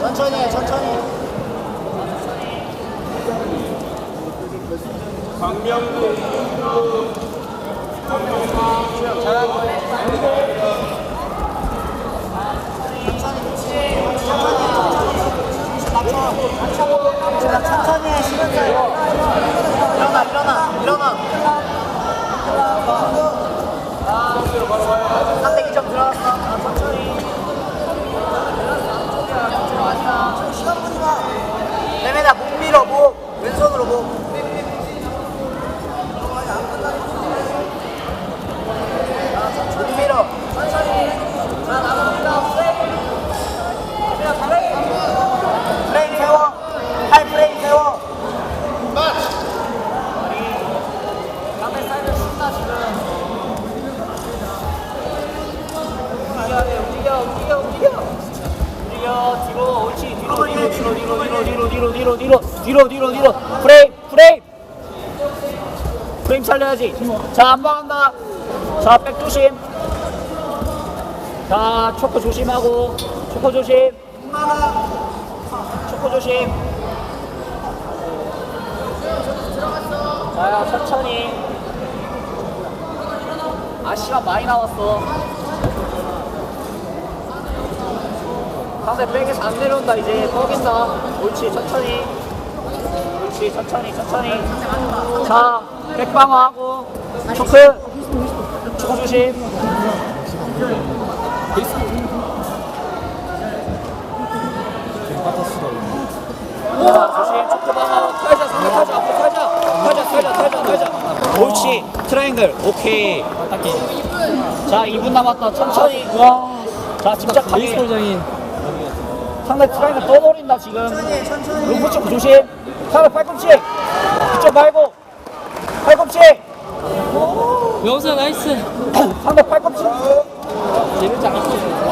천천히 천천히. 강명구. 강명구 레메다 목 밀어, 목. 왼손으로 목. 목 밀어. 움직여, 움직여, 움직여. 움직여. 뒤로, 옳지. 뒤로, 뒤로, 뒤로, 뒤로, 뒤로, 뒤로, 뒤로, 뒤로, 뒤로, 뒤로. 프레임, 프레임. 프레임 살려야지. 자, 안 방한다. 자, 백 조심. 자, 초코 조심하고. 초코 조심. 초코 조심. 자야 천천히 아 시간 많이 남았어 상대 백에서 안 내려온다 이제 뻑인다 옳지 천천히 옳지 천천히 천천히 자 백방어하고 초크 초크 조심. 옳지, 트라이앵글. 오케이. 자, 2분 남았다. 천천히. 와. 자, 침착하게. 상대 트라이앵글 떠버린다, 지금. 천천히 해, 천천히 해. 루프 초크 조심. 상대 팔꿈치. 이쪽 말고. 팔꿈치. 명사 나이스 상대 팔꿈치. 재밌지 않았어